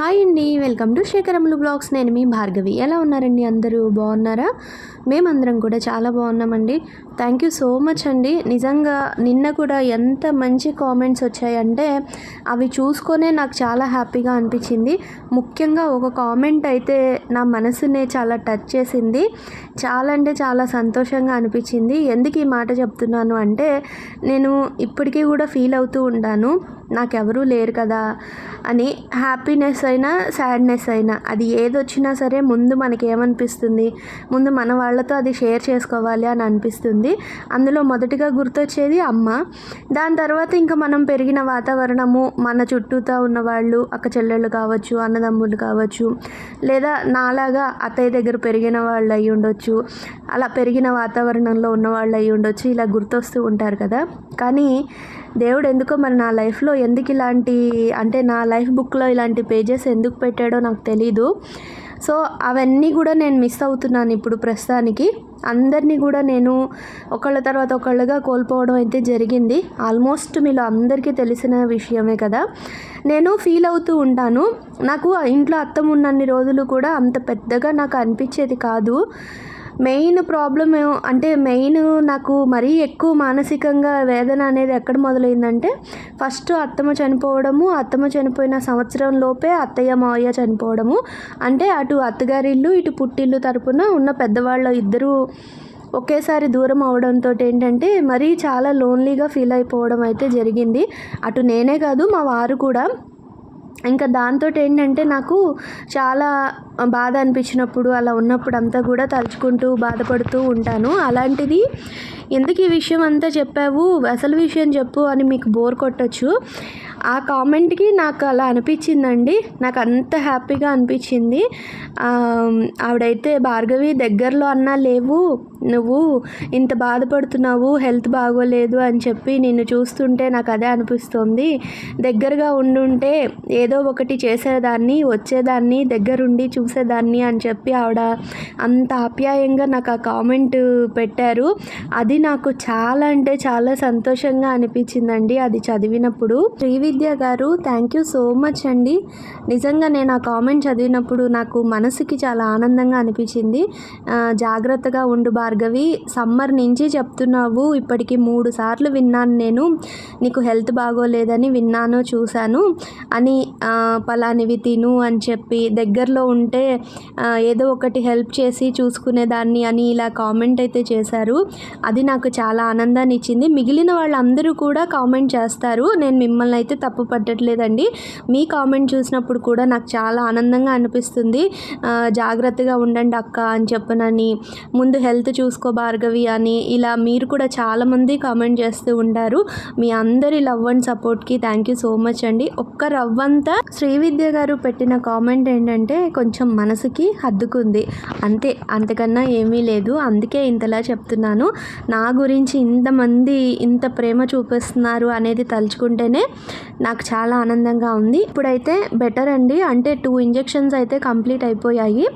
Hi అండి welcome to శేఖరములు blogs. నేను మీ భార్గవి. ఎలా ఉన్నారండి అందరూ? బాగున్నారా? మేమందరం కూడా చాలా బాగున్నామండి. థ్యాంక్ యూ సో మచ్ అండి. నిజంగా నిన్న కూడా ఎంత మంచి కామెంట్స్ వచ్చాయంటే అవి చూసుకొనే నాకు చాలా హ్యాపీగా అనిపించింది. ముఖ్యంగా ఒక కామెంట్ అయితే నా మనసుని చాలా టచ్ చేసింది. చాలా అంటే చాలా సంతోషంగా అనిపించింది. ఎందుకు ఈ మాట చెప్తున్నాను అంటే నేను ఇప్పటికీ కూడా ఫీల్ అవుతూ ఉంటాను. నాకెవరూ లేరు కదా అని. హ్యాపీనెస్ అయినా సాడ్నెస్ అయినా అది ఏదొచ్చినా సరే ముందు మనకి ఏమనిపిస్తుంది ముందు మన వాళ్ళతో అది షేర్ చేసుకోవాలి అని అనిపిస్తుంది. అందులో మొదటిగా గుర్తొచ్చేది అమ్మ. దాని తర్వాత ఇంకా మనం పెరిగిన వాతావరణము మన చుట్టూతో ఉన్న వాళ్ళు అక్క చెల్లెళ్ళు కావచ్చు అన్నదమ్ములు కావచ్చు లేదా నాలాగా అత్తయ్య దగ్గర పెరిగిన వాళ్ళు అయి ఉండొచ్చు అలా పెరిగిన వాతావరణంలో ఉన్న వాళ్ళు అయి ఉండొచ్చు ఇలా గుర్తొస్తూ ఉంటారు కదా. కానీ దేవుడు ఎందుకో మరి నా లైఫ్లో ఎందుకు ఇలాంటి అంటే నా లైఫ్ బుక్లో ఇలాంటి పేజెస్ ఎందుకు పెట్టాడో నాకు తెలీదు. సో అవన్నీ కూడా నేను మిస్ అవుతున్నాను ఇప్పుడు ప్రస్తుతానికి. అందరినీ కూడా నేను ఒకళ్ళ తర్వాత ఒకళ్ళుగా కోల్పోవడం అయితే జరిగింది. ఆల్మోస్ట్ మీలో అందరికీ తెలిసిన విషయమే కదా. నేను ఫీల్ అవుతూ ఉంటాను. నాకు ఇంట్లో అత్తం ఉన్నన్ని రోజులు కూడా అంత పెద్దగా నాకు అనిపించేది కాదు. మెయిన్ ప్రాబ్లం అంటే మెయిన్ నాకు మరీ ఎక్కువ మానసికంగా వేదన అనేది ఎక్కడ మొదలైందంటే ఫస్ట్ అత్తమ్మ చనిపోవడము అత్తమ్మ చనిపోయిన సంవత్సరం లోపే అత్తయ్య మావయ్య చనిపోవడము. అంటే అటు అత్తగారిల్లు ఇటు పుట్టిల్లు తరపున ఉన్న పెద్దవాళ్ళ ఇద్దరు ఒకేసారి దూరం అవడంతో ఏంటంటే మరీ చాలా లోన్లీగా ఫీల్ అయిపోవడం అయితే జరిగింది. అటు నేనే కాదు మా వారు కూడా ఇంకా దాంతో ఏంటంటే నాకు చాలా బాధ అనిపించినప్పుడు అలా ఉన్నప్పుడు అంతా కూడా తలుచుకుంటూ బాధపడుతూ ఉంటాను. అలాంటిది ఎందుకు ఈ విషయం అంతా చెప్పావు? అసలు విషయం చెప్పు అని మీకు బోర్ కొట్టచ్చు. ఆ కామెంట్కి నాకు అలా అనిపించిందండి. నాకు అంత హ్యాపీగా అనిపించింది. ఆవిడైతే భార్గవి దగ్గరలో అన్నా లేవు. నువ్వు ఇంత బాధపడుతున్నావు హెల్త్ బాగోలేదు అని చెప్పి నిన్ను చూస్తుంటే నాకు అదే అనిపిస్తుంది. దగ్గరగా ఉండుంటే ఏదో ఒకటి చేసేదాన్ని వచ్చేదాన్ని దగ్గరుండి చూసేదాన్ని అని చెప్పి ఆవిడ అంత ఆప్యాయంగా నాకు ఆ కామెంట్ పెట్టారు. అది నాకు చాలా అంటే చాలా సంతోషంగా అనిపించిందండి అది చదివినప్పుడు. శ్రీవిద్య గారు థ్యాంక్ యూ సో మచ్ అండి. నిజంగా నేను ఆ కామెంట్ చదివినప్పుడు నాకు మనసుకి చాలా ఆనందంగా అనిపించింది. జాగ్రత్తగా ఉండు భార్గవి సమ్మర్ నుంచి చెప్తున్నావు. ఇప్పటికి మూడు సార్లు విన్నాను నేను. నీకు హెల్త్ బాగోలేదని విన్నాను చూశాను. అని పలానివి తిను అని చెప్పి దగ్గరలో ఉంటే ఏదో ఒకటి హెల్ప్ చేసి చూసుకునేదాన్ని అని ఇలా కామెంట్ అయితే చేశారు. అది నాకు చాలా ఆనందాన్ని ఇచ్చింది. మిగిలిన వాళ్ళందరూ కూడా కామెంట్ చేస్తారు. నేను మిమ్మల్ని అయితే తప్పు పట్టట్లేదండి. మీ కామెంట్ చూసినప్పుడు కూడా నాకు చాలా ఆనందంగా అనిపిస్తుంది. జాగ్రత్తగా ఉండండి అక్క అని చెప్పనని ముందు హెల్త్ చూసుకో భార్గవి అని ఇలా మీరు కూడా చాలామంది కామెంట్ చేస్తూ ఉంటారు. మీ అందరి లవ్ అండ్ సపోర్ట్కి థ్యాంక్ యూ సో మచ్ అండి. ఒక్క రవ్వంతా శ్రీవిద్య గారు పెట్టిన కామెంట్ ఏంటంటే కొంచెం మనసుకి హద్దుకుంది. అంతే అంతకన్నా ఏమీ లేదు. అందుకే ఇంతలా చెప్తున్నాను. నా నా గురించి ఇంతమంది ఇంత ప్రేమ చూపిస్తున్నారు అనేది తలుచుకుంటేనే నాకు చాలా ఆనందంగా ఉంది. ఇప్పుడైతే బెటర్ అండి. అంటే టూ ఇంజెక్షన్స్ అయితే కంప్లీట్ అయిపోయాయి.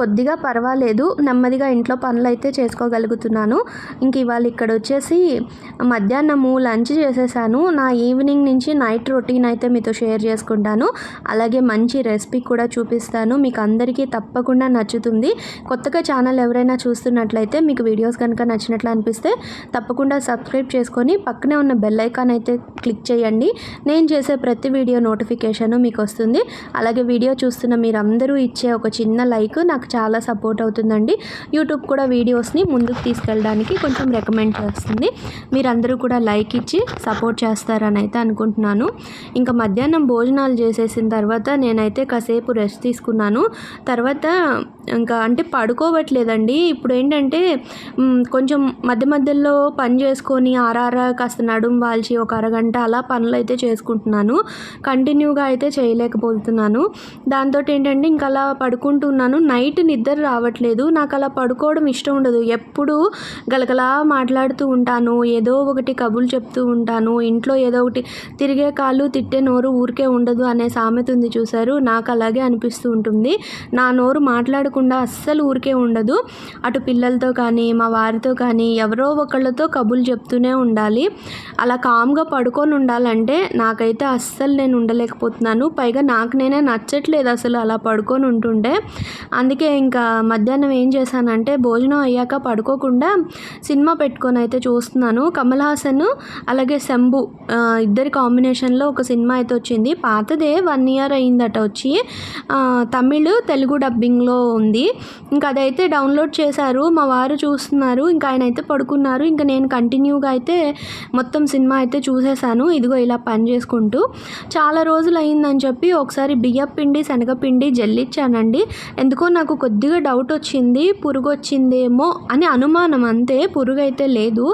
కొద్దిగా పర్వాలేదు. నెమ్మదిగా ఇంట్లో పనులు అయితే చేసుకోగలుగుతున్నాను. ఇంక ఇవాళ ఇక్కడ వచ్చేసి మధ్యాహ్నము లంచ్ చేసేసాను. నా ఈవినింగ్ నుంచి నైట్ రొటీన్ అయితే మీతో షేర్ చేసుకుంటాను. అలాగే మంచి రెసిపీ కూడా చూపిస్తాను. మీకు అందరికీ తప్పకుండా నచ్చుతుంది. కొత్తగా ఛానల్ ఎవరైనా చూస్తున్నట్లయితే మీకు వీడియోస్ కనుక నచ్చినట్లు అనిపిస్తుంది నచ్చితే తప్పకుండా సబ్స్క్రైబ్ చేసుకొని పక్కనే ఉన్న బెల్ ఐకాన్ అయితే క్లిక్ చేయండి. నేను చేసే ప్రతి వీడియో నోటిఫికేషన్ మీకు వస్తుంది. అలాగే వీడియో చూస్తున్న మీరందరూ ఇచ్చే ఒక చిన్న లైక్ నాకు చాలా సపోర్ట్ అవుతుందండి. యూట్యూబ్ కూడా వీడియోస్ని ముందుకు తీసుకెళ్ళడానికి కొంచెం రికమెండ్ చేస్తుంది. మీరందరూ కూడా లైక్ ఇచ్చి సపోర్ట్ చేస్తారని అయితే అనుకుంటున్నాను. ఇంకా మధ్యాహ్నం భోజనాలు చేసేసిన తర్వాత నేనైతే కాసేపు రెస్ట్ తీసుకున్నాను. తర్వాత ఇంకా అంటే పడుకోవట్లేదండి. ఇప్పుడు ఏంటంటే కొంచెం మధ్య మధ్యలో పని చేసుకొని ఆరార కాస్త నడుం వాల్చి ఒక అరగంట అలా పనులు అయితే చేసుకుంటున్నాను కంటిన్యూగా అయితే చేయలేకపోతున్నాను. దాంతో ఏంటంటే ఇంకా అలా పడుకుంటున్నాను నైట్ నిద్ర రావట్లేదు. నాకు అలా పడుకోవడం ఇష్టం ఉండదు. ఎప్పుడు గలగలా మాట్లాడుతూ ఉంటాను. ఏదో ఒకటి కబులు చెప్తూ ఉంటాను. ఇంట్లో ఏదో ఒకటి తిరిగే కాళ్ళు తిట్టే నోరు ఊరికే ఉండదు అనే సామెత ఉంది చూసారు నాకు అలాగే అనిపిస్తూ ఉంటుంది. నా నోరు మాట్లాడకుండా అస్సలు ఊరికే ఉండదు. అటు పిల్లలతో కానీ మా వారితో కానీ ఎవరో ఒకళ్ళతో కబులు చెప్తూనే ఉండాలి. అలా కామ్గా పడుకొని ఉండాలంటే నాకైతే అస్సలు నేను ఉండలేకపోతున్నాను. పైగా నాకు నేనే నచ్చట్లేదు అసలు అలా పడుకొని ఉంటుంటే. అందుకే ఇంకా మధ్యాహ్నం ఏం చేశానంటే భోజనం అయ్యాక పడుకోకుండా సినిమా పెట్టుకొని అయితే చూస్తున్నాను. కమల్ హాసన్ అలాగే శంభు ఇద్దరి కాంబినేషన్లో ఒక సినిమా అయితే వచ్చింది. పాతదే వన్ ఇయర్ అయిందట వచ్చి. తమిళ్ తెలుగు డబ్బింగ్లో ఉంది. ఇంకా అదైతే డౌన్లోడ్ చేశారు. మా వారు చూస్తున్నారు. ఇంకా ఆయన అయితే అనుకున్నారు. ఇంకా నేను కంటిన్యూగా అయితే మొత్తం సినిమా అయితే చూసేసాను. ఇదిగో ఇలా పని చేసుకుంటూ. చాలా రోజులు అయిందని చెప్పి ఒకసారి బియ్యం పిండి శనగపిండి జల్లిచ్చానండి. ఎందుకో నాకు కొద్దిగా డౌట్ వచ్చింది. పురుగు వచ్చిందేమో అని అనుమానం అంతే. పురుగు అయితే లేదు.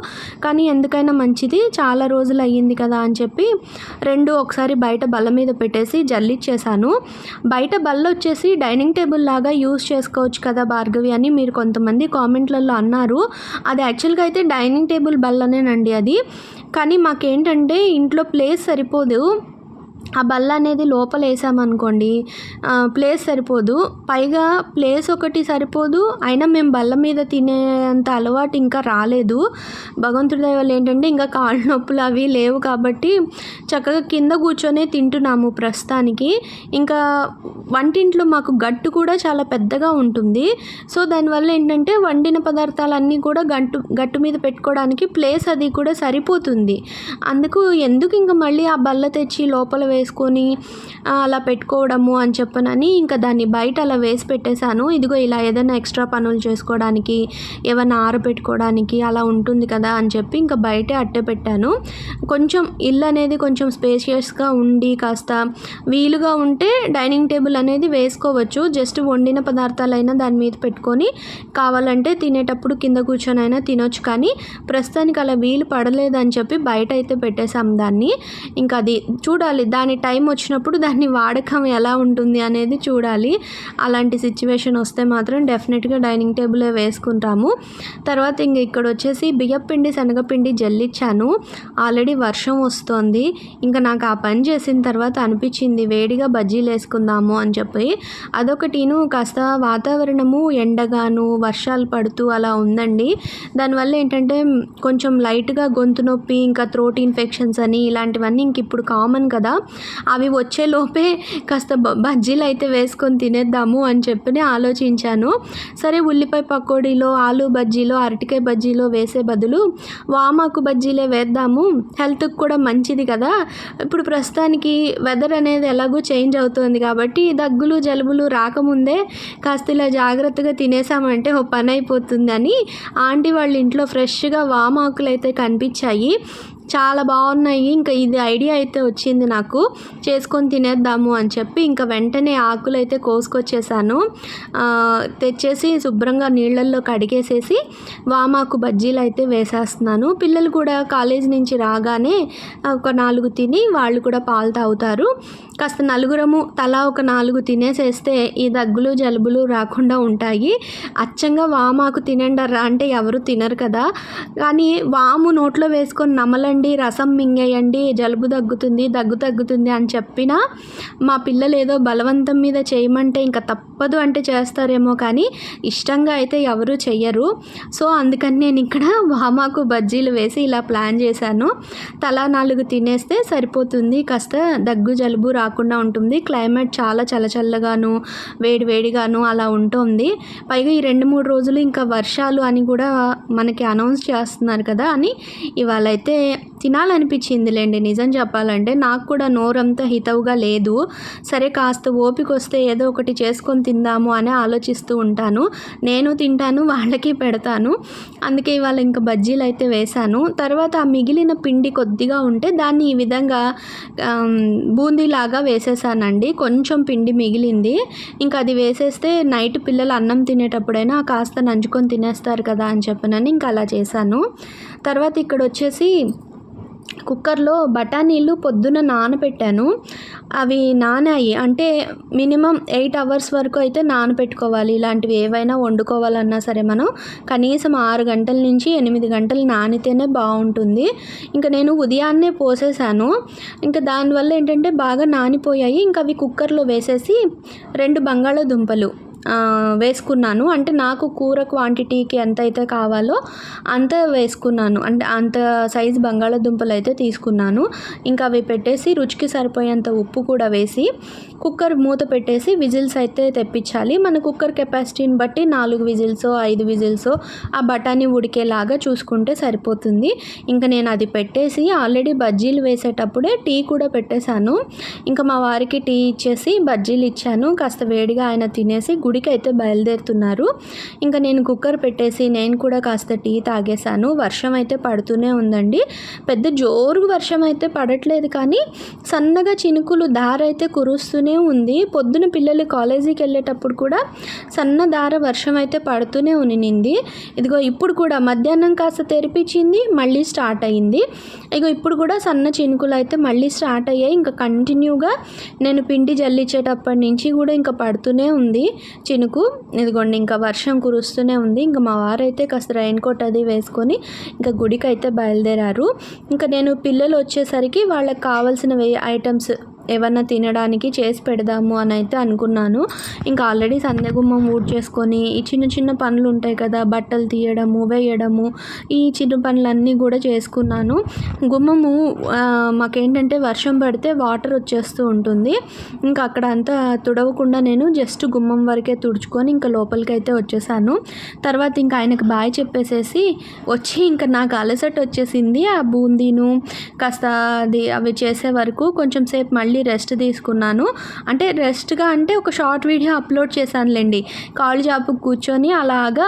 కానీ ఎందుకైనా మంచిది. చాలా రోజులు అయ్యింది కదా అని చెప్పి రెండు ఒకసారి బయట బల్ల మీద పెట్టేసి జల్లిచ్చేసాను. బయట బల్ల వచ్చేసి డైనింగ్ టేబుల్ లాగా యూస్ చేసుకోవచ్చు కదా భార్గవి అని మీరు కొంతమంది కామెంట్లలో అన్నారు. అది యాక్చువల్గా అయితే డైనింగ్ టేబుల్ బల్లనేనండి అది. కానీ మాకేంటంటే ఇంట్లో ప్లేస్ సరిపోదు. ఆ బల్ల అనేది లోపల వేసామనుకోండి ప్లేస్ సరిపోదు. పైగా ప్లేస్ ఒకటి సరిపోదు. అయినా మేము బల్ల మీద తినేంత అలవాటు ఇంకా రాలేదు. భగవంతుడి దయ వల్ల ఏంటంటే ఇంకా కాళ్ళ నొప్పులు అవి లేవు కాబట్టి చక్కగా కింద కూర్చొనే తింటున్నాము ప్రస్తుతానికి. ఇంకా వంటింట్లో మాకు గట్టు కూడా చాలా పెద్దగా ఉంటుంది. సో దానివల్ల ఏంటంటే వండిన పదార్థాలన్నీ కూడా గట్టు గట్టు మీద పెట్టుకోవడానికి ప్లేస్ అది కూడా సరిపోతుంది. అందుకు ఎందుకు ఇంకా మళ్ళీ ఆ బల్ల తెచ్చి లోపల వేసుకొని అలా పెట్టుకోవడము అని చెప్పనని ఇంకా దాన్ని బయట అలా వేసి పెట్టేశాను. ఇదిగో ఇలా ఏదైనా ఎక్స్ట్రా పనులు చేసుకోవడానికి ఏమైనా ఆరబెట్టుకోవడానికి అలా ఉంటుంది కదా అని చెప్పి ఇంకా బయటే అట్టే పెట్టాను. కొంచెం ఇల్లు అనేది కొంచెం స్పేషియస్గా ఉండి కాస్త వీలుగా ఉంటే డైనింగ్ టేబుల్ అనేది వేసుకోవచ్చు. జస్ట్ వండిన పదార్థాలైనా దాని మీద పెట్టుకొని కావాలంటే తినేటప్పుడు కింద కూర్చొని అయినా తినొచ్చు. కానీ ప్రస్తుతానికి అలా వీలు పడలేదని చెప్పి బయట అయితే పెట్టేశాం దాన్ని. ఇంకా అది చూడాలి. దాని టైం వచ్చినప్పుడు దాన్ని వాడకం ఎలా ఉంటుంది అనేది చూడాలి. అలాంటి సిచ్యువేషన్ వస్తే మాత్రం డెఫినెట్గా డైనింగ్ టేబులే వేసుకుంటాము. తర్వాత ఇంక ఇక్కడ వచ్చేసి బియ్యపిండి శనగపిండి జల్లిచ్చాను. ఆల్రెడీ వర్షం వస్తోంది. ఇంకా నాకు ఆ పని చేసిన తర్వాత అనిపించింది వేడిగా బజ్జీలు వేసుకుందాము అని చెప్పి. అదొకటిను కాస్త వాతావరణము ఎండగాను వర్షాలు పడుతూ అలా ఉందండి. దానివల్ల ఏంటంటే కొంచెం లైట్గా గొంతు నొప్పి ఇంకా త్రోట్ ఇన్ఫెక్షన్స్ అని ఇలాంటివన్నీ ఇంక ఇప్పుడు కామన్ కదా. అవి వచ్చేలోపే కాస్త బజ్జీలు అయితే వేసుకొని తినేద్దాము అని చెప్పి ఆలోచించాను. సరే ఉల్లిపాయ పకోడీలో ఆలు బజ్జీలో అరటికాయ బజ్జీలో వేసే బదులు వామాకు బజ్జీలే వేద్దాము. హెల్త్కి కూడా మంచిది కదా. ఇప్పుడు ప్రస్తుతానికి వెదర్ అనేది ఎలాగో చేంజ్ అవుతుంది కాబట్టి దగ్గులు జలుబులు రాకముందే కాస్త ఇలా జాగ్రత్తగా తినేసామంటే ఓ పని అయిపోతుందని ఆంటీ వాళ్ళ ఇంట్లో ఫ్రెష్గా వామాకులు అయితే కనిపించాయి. చాలా బాగున్నాయి. ఇంకా ఇది ఐడియా అయితే వచ్చింది నాకు. చేసుకొని తినేద్దాము అని చెప్పి ఇంకా వెంటనే ఆకులు అయితే కోసుకొచ్చేసాను తెచ్చేసి శుభ్రంగా నీళ్ళల్లో కడిగేసేసి వామాకు బజ్జీలు అయితే వేసేస్తున్నాను. పిల్లలు కూడా కాలేజ్ నుంచి రాగానే ఒక నాలుగు తిని వాళ్ళు కూడా పాలు తాగుతారు. కాస్త నలుగురము తలా ఒక నాలుగు తినేసేస్తే ఈ దగ్గులు జలుబులు రాకుండా ఉంటాయి. అచ్చంగా వామాకు తినండరా అంటే ఎవరు తినరు కదా. కానీ వాము నోట్లో వేసుకొని నమలండి రసం మింగేయండి జలుబు తగ్గుతుంది దగ్గు తగ్గుతుంది అని చెప్పినా మా పిల్లలు ఏదో బలవంతం మీద చేయమంటే ఇంకా తప్పదు అంటే చేస్తారేమో కానీ ఇష్టంగా అయితే ఎవరు చెయ్యరు. సో అందుకని నేను ఇక్కడ వామాకు బజ్జీలు వేసి ఇలా ప్లాన్ చేశాను. తలా నాలుగు తినేస్తే సరిపోతుంది కాస్త దగ్గు జలుబు రాకుండా ఉంటుంది. క్లైమేట్ చాలా చల్లచల్లగాను వేడి వేడిగాను అలా ఉంటుంది. పైగా ఈ రెండు మూడు రోజులు ఇంకా వర్షాలు అని కూడా మనకి అనౌన్స్ చేస్తున్నారు కదా అని ఇవాళ అయితే తినాలనిపించింది లేండి నిజం చెప్పాలంటే నాకు కూడా నోరంతా హితవుగా లేదు. సరే కాస్త ఓపిక వస్తే ఏదో ఒకటి చేసుకొని తిందాము అని ఆలోచిస్తూ ఉంటాను. నేను తింటాను వాళ్ళకి పెడతాను. అందుకే ఇవాళ ఇంకా బజ్జీలు అయితే వేశాను. తర్వాత ఆ మిగిలిన పిండి కొద్దిగా ఉంటే దాన్ని ఈ విధంగా బూందీలాగా బూందీలాగా వేసేసానండి. కొంచెం పిండి మిగిలింది. ఇంకా అది వేసేస్తే నైట్ పిల్లలు అన్నం తినేటప్పుడైనా కాస్త నంచుకొని తినేస్తారు కదా అని చెప్పనని ఇంకా అలా చేశాను. తర్వాత ఇక్కడ వచ్చేసి కుక్కర్లో బఠానీలు పొద్దున నానబెట్టాను అవి నానాయి. అంటే మినిమం ఎయిట్ అవర్స్ వరకు అయితే నానబెట్టుకోవాలి ఇలాంటివి ఏవైనా వండుకోవాలన్నా సరే మనం కనీసం ఆరు గంటల నుంచి ఎనిమిది గంటలు నానితేనే బాగుంటుంది. ఇంకా నేను ఉదయాన్నే పోసేసాను. ఇంకా దానివల్ల ఏంటంటే బాగా నానిపోయాయి. ఇంకా అవి కుక్కర్లో వేసేసి రెండు బంగాళాదుంపలు వేసుకున్నాను. అంటే నాకు కూర క్వాంటిటీకి ఎంత అయితే కావాలో అంత వేసుకున్నాను. అంటే అంత సైజు బంగాళాదుంపలు అయితే తీసుకున్నాను. ఇంకా అవి పెట్టేసి రుచికి సరిపోయేంత ఉప్పు కూడా వేసి కుక్కర్ మూత పెట్టేసి విజిల్స్ అయితే తెప్పించాలి. మన కుక్కర్ కెపాసిటీని బట్టి నాలుగు విజిల్సో ఐదు విజిల్సో ఆ బఠానీ ఉడికేలాగా చూసుకుంటే సరిపోతుంది. ఇంకా నేను అది పెట్టేసి ఆల్రెడీ బజ్జీలు వేసేటప్పుడే టీ కూడా పెట్టేశాను. ఇంకా మా వారికి టీ ఇచ్చేసి బజ్జీలు ఇచ్చాను. కాస్త వేడిగా ఆయన తినేసి గుడికి అయితే బయలుదేరుతున్నారు. ఇంకా నేను కుక్కర్ పెట్టేసి నేను కూడా కాస్త టీ తాగేశాను. వర్షం అయితే పడుతూనే ఉందండి. పెద్ద జోరు వర్షం అయితే పడట్లేదు కానీ సన్నగా చినుకులు దార అయితే కురుస్తూనే ఉంది. పొద్దున పిల్లలు కాలేజీకి వెళ్ళేటప్పుడు కూడా సన్న దార వర్షం అయితే పడుతూనే ఉనింది ఇదిగో ఇప్పుడు కూడా మధ్యాహ్నం కాస్త తెరిపించింది మళ్ళీ స్టార్ట్ అయింది. ఇగో ఇప్పుడు కూడా సన్న చినుకులు అయితే మళ్ళీ స్టార్ట్ అయ్యాయి. ఇంకా కంటిన్యూగా నేను పిండి జల్లించేటప్పటి నుంచి కూడా ఇంకా పడుతూనే ఉంది. చినుకు. ఇదిగోండి ఇంకా వర్షం కురుస్తూనే ఉంది. ఇంకా మా వారైతే కాస్త రైన్ కోట్ అది వేసుకొని ఇంకా గుడికి అయితే బయలుదేరారు. ఇంకా నేను పిల్లలు వచ్చేసరికి వాళ్ళకి కావాల్సిన ఐటమ్స్ ఏమన్నా తినడానికి చేసి పెడదాము అని అయితే అనుకున్నాను. ఇంకా ఆల్రెడీ సంధ్యగుమ్మం ఊడ్ చేసుకొని ఈ చిన్న చిన్న పనులు ఉంటాయి కదా బట్టలు తీయడము వేయడము ఈ చిన్న పనులన్నీ కూడా చేసుకున్నాను. గుమ్మము మాకేంటంటే వర్షం పడితే వాటర్ వచ్చేస్తూ ఉంటుంది. ఇంకా అక్కడ అంతా తుడవకుండా నేను జస్ట్ గుమ్మం వరకే తుడుచుకొని ఇంకా లోపలికి అయితే వచ్చేసాను. తర్వాత ఇంకా ఆయనకు బాయ్ చెప్పేసేసి వచ్చి ఇంకా నాకు అలసట వచ్చేసింది. ఆ బూందీను కాస్త అది అవి చేసే వరకు కొంచెం సేపు మళ్ళీ మళ్ళీ రెస్ట్ తీసుకున్నాను. అంటే రెస్ట్గా అంటే ఒక షార్ట్ వీడియో అప్లోడ్ చేశానులేండి. కాళ్ళు జాపు కూర్చొని అలాగా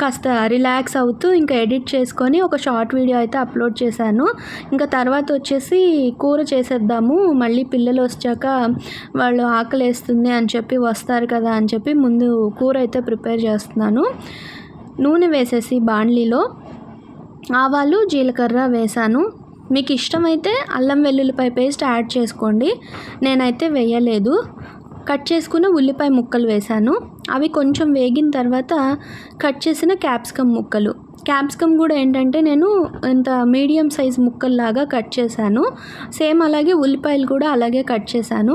కాస్త రిలాక్స్ అవుతూ ఇంకా ఎడిట్ చేసుకొని ఒక షార్ట్ వీడియో అయితే అప్లోడ్ చేశాను. ఇంకా తర్వాత వచ్చేసి కూర చేసేద్దాము. మళ్ళీ పిల్లలు వచ్చాక వాళ్ళు ఆకలి వేస్తుంది అని చెప్పి వస్తారు కదా అని చెప్పి ముందు కూర అయితే ప్రిపేర్ చేస్తున్నాను. నూనె వేసేసి బాణలీలో ఆవాలు జీలకర్ర వేసాను మీకు ఇష్టమైతే అల్లం వెల్లుల్లిపాయ పేస్ట్ యాడ్ చేసుకోండి. నేనైతే వేయలేదు. కట్ చేసుకున్న ఉల్లిపాయ ముక్కలు వేశాను. అవి కొంచెం వేగిన తర్వాత కట్ చేసిన క్యాప్సికమ్ ముక్కలు. క్యాప్సికమ్ కూడా ఏంటంటే నేను ఇంత మీడియం సైజ్ ముక్కల్లాగా కట్ చేశాను. సేమ్ అలాగే ఉల్లిపాయలు కూడా అలాగే కట్ చేశాను.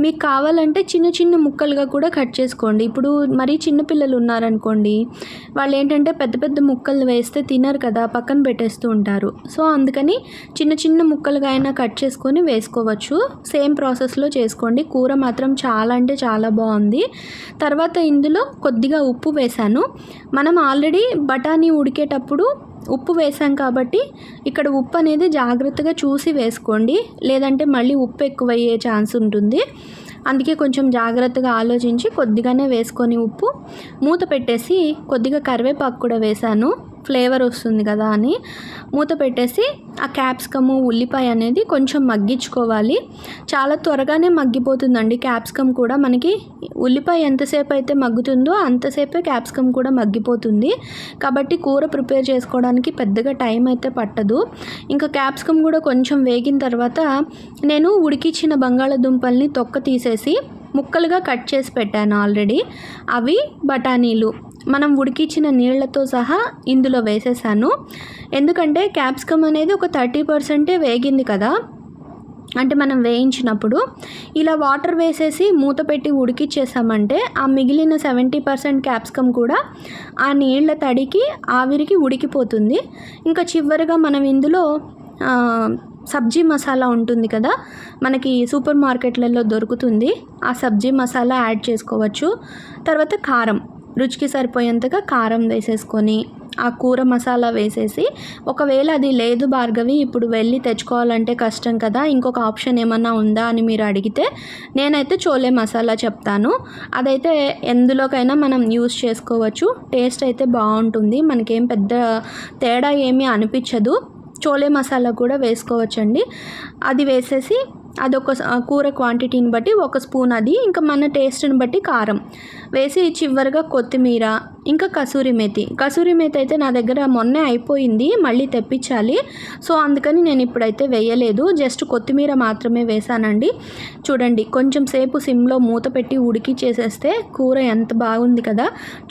మీకు కావాలంటే చిన్న చిన్న ముక్కలుగా కూడా కట్ చేసుకోండి. ఇప్పుడు మరీ చిన్నపిల్లలు ఉన్నారనుకోండి వాళ్ళు ఏంటంటే పెద్ద పెద్ద ముక్కలు వేస్తే తినరు కదా పక్కన పెట్టేస్తూ ఉంటారు. సో అందుకని చిన్న చిన్న ముక్కలుగా అయినా కట్ చేసుకొని వేసుకోవచ్చు. సేమ్ ప్రాసెస్లో చేసుకోండి. కూర మాత్రం చాలా అంటే చాలా బాగుంది. తర్వాత ఇందులో కొద్దిగా ఉప్పు వేశాను. మనం ఆల్రెడీ బఠానీ ఉడికే ఉడికేటప్పుడు ఉప్పు వేసాం కాబట్టి ఇక్కడ ఉప్పు అనేది జాగ్రత్తగా చూసి వేసుకోండి. లేదంటే మళ్ళీ ఉప్పు ఎక్కువయ్యే ఛాన్స్ ఉంటుంది. అందుకే కొంచెం జాగ్రత్తగా ఆలోచించి కొద్దిగానే వేసుకొని ఉప్పు. మూత పెట్టేసి కొద్దిగా కరివేపాకు కూడా వేశాను ఫ్లేవర్ వస్తుంది కదా అని మూత పెట్టేసి ఆ క్యాప్సికము ఉల్లిపాయ అనేది కొంచెం మగ్గించుకోవాలి. చాలా త్వరగానే మగ్గిపోతుందండి క్యాప్సికమ్ కూడా. మనకి ఉల్లిపాయ ఎంతసేపు అయితే మగ్గుతుందో అంతసేపే క్యాప్సికమ్ కూడా మగ్గిపోతుంది. కాబట్టి కూర ప్రిపేర్ చేసుకోవడానికి పెద్దగా టైం అయితే పట్టదు. ఇంకా క్యాప్సికమ్ కూడా కొంచెం వేగిన తర్వాత నేను ఉడికించిన బంగాళాదుంపల్ని తొక్క తీసేసి ముక్కలుగా కట్ చేసి పెట్టాను ఆల్రెడీ. అవి బఠానీలు. మనం ఉడికించిన నీళ్ళతో సహా ఇందులో వేసేసాను. ఎందుకంటే క్యాప్సికమ్ అనేది ఒక థర్టీ పర్సెంటే వేగింది కదా. అంటే మనం వేయించినప్పుడు ఇలా వాటర్ వేసేసి మూత పెట్టి ఉడికిచ్చేసామంటే ఆ మిగిలిన సెవెంటీ పర్సెంట్ క్యాప్సికమ్ కూడా ఆ నీళ్ళ తడికి ఆవిరికి ఉడికిపోతుంది. ఇంకా చివరిగా మనం ఇందులో సబ్జీ మసాలా ఉంటుంది కదా మనకి సూపర్ మార్కెట్లలో దొరుకుతుంది. ఆ సబ్జీ మసాలా యాడ్ చేసుకోవచ్చు. తర్వాత కారం. రుచికి సరిపోయేంతగా కారం వేసేసుకొని ఆ కూర మసాలా వేసేసి ఒకవేళ అది లేదు భార్గవి ఇప్పుడు వెళ్ళి తెచ్చుకోవాలంటే కష్టం కదా ఇంకొక ఆప్షన్ ఏమన్నా ఉందా అని మీరు అడిగితే నేనైతే చోలే మసాలా చెప్తాను. అదైతే ఎందులోకైనా మనం యూస్ చేసుకోవచ్చు. టేస్ట్ అయితే బాగుంటుంది. మనకేం పెద్ద తేడా ఏమీ అనిపించదు. చోలే మసాలా కూడా వేసుకోవచ్చండి. అది వేసేసి అదొక కూర క్వాంటిటీని బట్టి ఒక స్పూన్ అది ఇంకా మన టేస్ట్ని బట్టి కారం. వేసి చివరిగా కొత్తిమీర ఇంకా కసూరి మేతి. కసూరి మేతి అయితే నా దగ్గర మొన్నే అయిపోయింది మళ్ళీ తెప్పించాలి. సో అందుకని నేను ఇప్పుడైతే వేయలేదు. జస్ట్ కొత్తిమీర మాత్రమే వేసానండి. చూడండి కొంచెం సేపు సిమ్లో మూత పెట్టి ఉడికి చేసేస్తే కూర ఎంత బాగుంది కదా.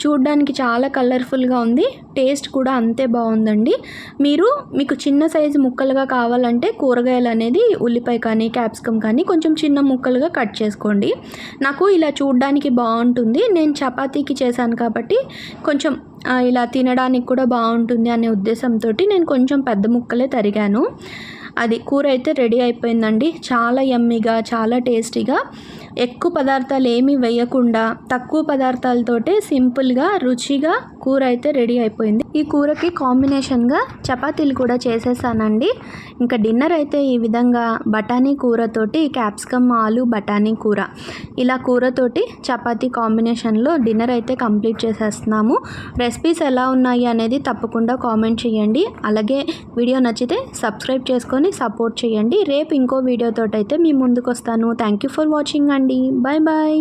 చూడడానికి చాలా కలర్ఫుల్గా ఉంది. టేస్ట్ కూడా అంతే బాగుందండి. మీరు మీకు చిన్న సైజు ముక్కలుగా కావాలంటే కూరగాయలు అనేది ఉల్లిపాయ కానీ క్యాప్సికమ్ కానీ కొంచెం చిన్న ముక్కలుగా కట్ చేసుకోండి. నాకు ఇలా చూడడానికి బాగుంటుంది. నేను చపాతీకి చేశాను కాబట్టి కొంచెం ఇలా తినడానికి కూడా బాగుంటుంది అనే ఉద్దేశంతో నేను కొంచెం పెద్ద ముక్కలే తరిగాను. అది కూర అయితే రెడీ అయిపోయిందండి. చాలా యమ్మీగా చాలా టేస్టీగా ఎక్కువ పదార్థాలు ఏమీ వేయకుండా తక్కువ పదార్థాలతోటే సింపుల్గా రుచిగా కూర అయితే రెడీ అయిపోయింది. ఈ కూరకి కాంబినేషన్గా చపాతీలు కూడా చేసేసానండి. ఇంకా డిన్నర్ అయితే ఈ విధంగా బఠానీ కూరతోటి క్యాప్సికమ్ ఆలు బఠానీ కూర. ఇలా కూరతోటి చపాతీ కాంబినేషన్లో డిన్నర్ అయితే కంప్లీట్ చేసేస్తున్నాము. రెసిపీస్ ఎలా ఉన్నాయి అనేది తప్పకుండా కామెంట్ చేయండి. అలాగే వీడియో నచ్చితే సబ్స్క్రైబ్ చేసుకొని సపోర్ట్ చేయండి. రేపు ఇంకో వీడియోతో అయితే మీ ముందుకు వస్తాను థ్యాంక్ యూ ఫర్ వాచింగ్ అండి. Bye bye